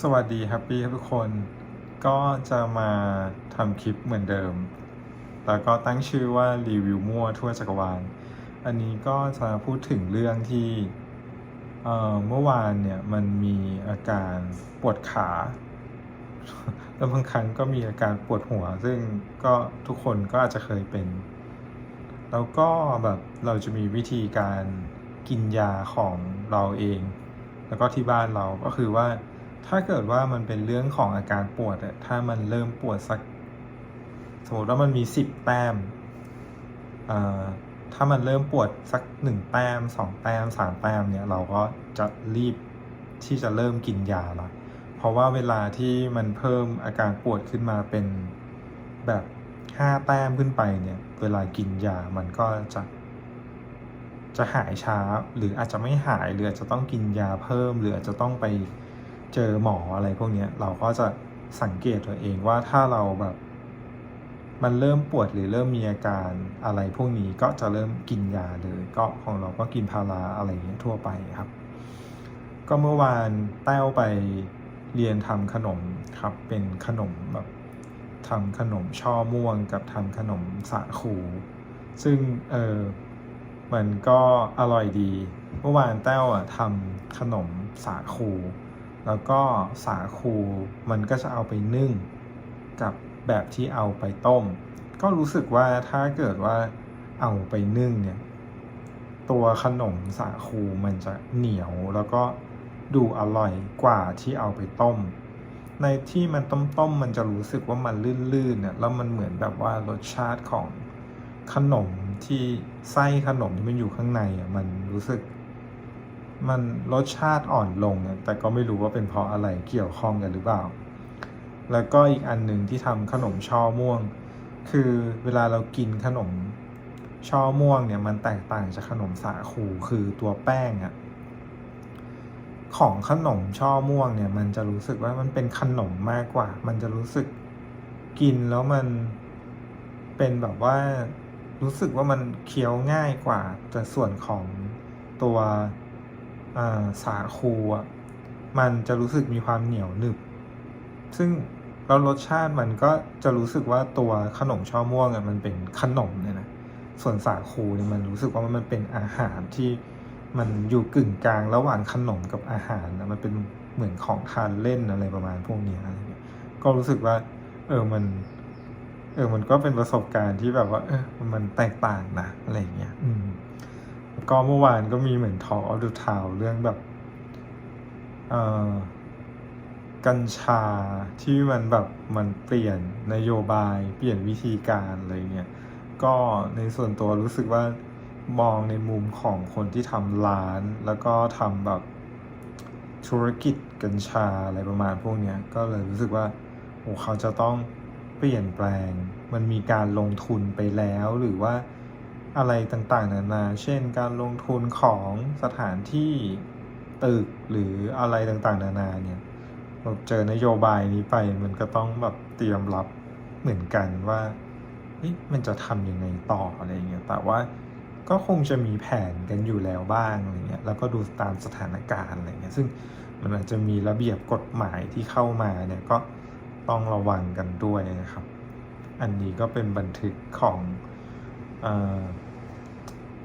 สวัสดีครับพี่ทุกคน ก็จะมาทำคลิปเหมือนเดิม แล้วก็ตั้งชื่อว่ารีวิวมั่วทั่วจักรวาล อันนี้ก็จะพูดถึงเรื่องที่เมื่อวานเนี่ยมันมีอาการปวดขา แล้วบางครั้งก็มีอาการปวดหัว ซึ่งก็ทุกคนก็อาจจะเคยเป็น แล้วก็แบบเราจะมีวิธีการกินยาของเราเอง แล้วก็ที่บ้านเราก็คือว่า ถ้าเกิดว่ามันเป็นเรื่องของอาการปวดอะถ้ามันเริ่มปวดสัก สมมติว่ามันมีสิบแต้มอ่าถ้ามันเริ่มปวดสักหนึ่งแต้มสองแต้มสามแต้มเนี่ยเราก็จะรีบที่จะเริ่มกินยาละเพราะว่าเวลาที่มันเพิ่มอาการปวดขึ้นมาเป็นแบบห้าแต้มขึ้นไปเนี่ย เวลากินยามันก็จะจะหายช้า หรืออาจจะไม่หายหรืออาจจะต้องกินยาเพิ่ม หรืออาจจะต้องไป เจอหมออะไรพวกเนี้ยเราก็จะสังเกตตัวเองว่าถ้าเราแบบมันเริ่มปวดหรือเริ่มมีอาการอะไรพวกนี้ก็จะเริ่มกินยาเลย ก็ของเราก็กินพาราอะไรอย่างเงี้ยทั่วไปครับ ก็เมื่อวานแต้วไปเรียนทำขนมครับ เป็นขนมแบบทำขนมช่อม่วงกับทำขนมสาคูซึ่งเออมันก็อร่อยดี เมื่อวานแต้วอะทำขนมสาคู แล้วก็สาคูมันก็จะเอาไปนึ่งกับแบบที่เอาไปต้ม ก็รู้สึกว่าถ้าเกิดว่าเอาไปนึ่งเนี่ย ตัวขนมสาคูมันจะเหนียวแล้วก็ดูอร่อยกว่าที่เอาไปต้ม ในที่มันต้มต้มมันจะรู้สึกว่ามันลื่นๆเนี่ยแล้วมันเหมือนแบบว่ารสชาติของขนมที่ไส้ขนมที่มันอยู่ข้างในอะมันรู้สึก มันรสชาติอ่อนลง แต่ก็ไม่รู้ว่าเป็นเพราะอะไรเกี่ยวข้องกันหรือเปล่า แล้วก็อีกอันหนึ่งที่ทำขนมช่อม่วง คือเวลาเรากินขนมช่อม่วงเนี่ยมันแตกต่างจากขนมสาคูคือตัวแป้งอะของขนมช่อม่วงเนี่ย มันจะรู้สึกว่ามันเป็นขนมมากกว่า มันจะรู้สึกกินแล้วมันเป็นแบบว่ารู้สึกว่ามันเคี้ยวง่ายกว่าแต่ส่วนของตัว สาคูอะมันจะรู้สึกมีความเหนียวหนึบ ซึ่งแล้วรสชาติมันก็จะรู้สึกว่าตัวขนมช่อม่วงอะมันเป็นขนมเนี่ยนะส่วนสาคูเนี่ยมันรู้สึกว่ามันเป็นอาหารที่มันอยู่กึ่งกลางระหว่างขนมกับอาหารนะมันเป็นเหมือนของทานเล่นอะไรประมาณพวกนี้อะไรเงี้ยก็รู้สึกว่า เออมัน เออมันก็เป็นประสบการณ์ที่แบบว่า เออมันแตกต่างนะอะไรเงี้ย อืม ก็เมื่อวานก็มีเหมือนทอ l ดูทาวเรื่องแบบเอ่อกัญชาที่มันแบบมันเปลี่ยนนโยบาย เปลี่ยนวิธีการอะไรเงี้ยก็ในส่วนตัวรู้สึกว่ามองในมุมของคนที่ทำร้าน แล้วก็ทำแบบธุรกิจกัญชาอะไรประมาณพวกเนี้ยก็เลยรู้สึกว่าโอ้เขาจะต้องเปลี่ยนแปลง มันมีการลงทุนไปแล้วหรือว่า อะไรต่างๆนานา เช่น การลงทุนของสถานที่ตึกหรืออะไรต่างๆ นานาเนี่ยเราเจอนโยบายนี้ไปมันก็ต้องแบบเตรียมรับเหมือนกันว่ามันจะทำยังไงต่ออะไรเงี้ยแต่ว่าก็คงจะมีแผนกันอยู่แล้วบ้างอะไรเงี้ยแล้วก็ดูตามสถานการณ์อะไรเงี้ยซึ่งมันอาจจะมีระเบียบกฎหมายที่เข้ามาเนี่ยก็ต้องระวังกันด้วยนะครับ อันนี้ก็เป็นบันทึกของ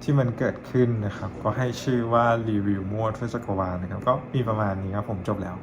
ที่มันเกิดขึ้นนะครับ ก็ให้ชื่อว่ารีวิวมั่วทั่วจักรวาลนะครับ ก็มีประมาณนี้ครับผมจบแล้ว